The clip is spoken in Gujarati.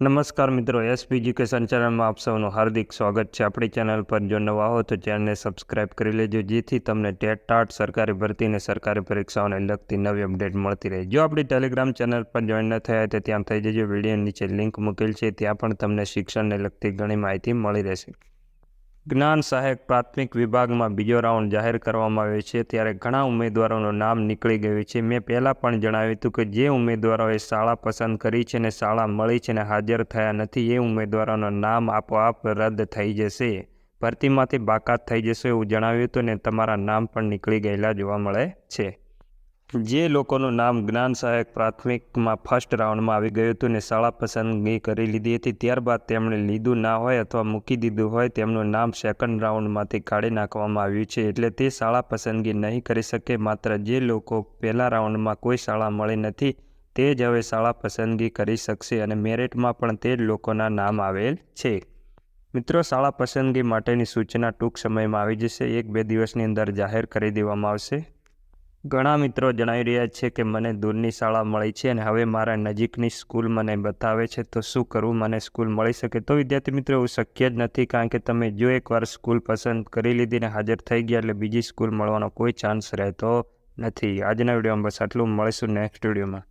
નમસ્કાર મિત્રો એસપી એજ્યુકેશન ચેનલમાં આપ સૌનું હાર્દિક સ્વાગત છે. આપણી ચેનલ પર જો નવા હો તો ચેનલને સબસ્ક્રાઇબ કરી લેજો, જેથી તમને ટેટ ટાટ સરકારી ભરતી અને સરકારી પરીક્ષાઓને લગતી નવી અપડેટ મળતી રહે. જો આપણી ટેલિગ્રામ ચેનલ પર જોઈન ન થયા તો ત્યાં થઈ જજો. વીડિયો નીચે લિંક મૂકેલ છે. ત્યાં પણ તમને શિક્ષણને લગતી ઘણી માહિતી મળી રહેશે. જ્ઞાન સહાયક પ્રાથમિક વિભાગમાં બીજો રાઉન્ડ જાહેર કરવામાં આવ્યો છે. ત્યારે ઘણા ઉમેદવારોનું નામ નીકળી ગયું છે. મેં પહેલાં પણ જણાવ્યું હતું કે જે ઉમેદવારોએ શાળા પસંદ કરી છે અને શાળા મળી છે અને હાજર થયા નથી, એ ઉમેદવારોનું નામ આપોઆપ રદ થઈ જશે. ભરતીમાંથી બાકાત થઈ જશે એવું જણાવ્યું હતું ને તમારા નામ પણ નીકળી ગયેલા જોવા મળે છે. જે લોકોનું નામ જ્ઞાન સહાયક પ્રાથમિકમાં ફર્સ્ટ રાઉન્ડમાં આવી ગયું હતું ને શાળા પસંદગી કરી લીધી હતી, ત્યારબાદ તેમણે લીધું ના હોય અથવા મૂકી દીધું હોય તેમનું નામ સેકન્ડ રાઉન્ડમાંથી કાઢી નાખવામાં આવ્યું છે. એટલે તે શાળા પસંદગી નહીં કરી શકે, માત્ર જે લોકો પહેલા રાઉન્ડમાં કોઈ શાળા મળી નથી તે જ હવે શાળા પસંદગી કરી શકશે અને મેરિટમાં પણ તે જ લોકોના નામ આવેલ છે. મિત્રો, શાળા પસંદગી માટેની સૂચના ટૂંક સમયમાં આવી જશે. એક બે દિવસની અંદર જાહેર કરી દેવામાં આવશે. ઘણા મિત્રો જણાવી રહ્યા છે કે મને દૂરની શાળા મળી છે અને હવે મારા નજીકની સ્કૂલ મને બતાવે છે, તો શું કરવું મને સ્કૂલ મળી શકે તો? વિદ્યાર્થી મિત્રો, એવું શક્ય જ નથી કારણ કે તમે જો એકવાર સ્કૂલ પસંદ કરી લીધી ને હાજર થઈ ગયા એટલે બીજી સ્કૂલ મળવાનો કોઈ ચાન્સ રહેતો નથી. આજના વિડીયોમાં બસ આટલું. મળીશું નેક્સ્ટ વિડીયોમાં.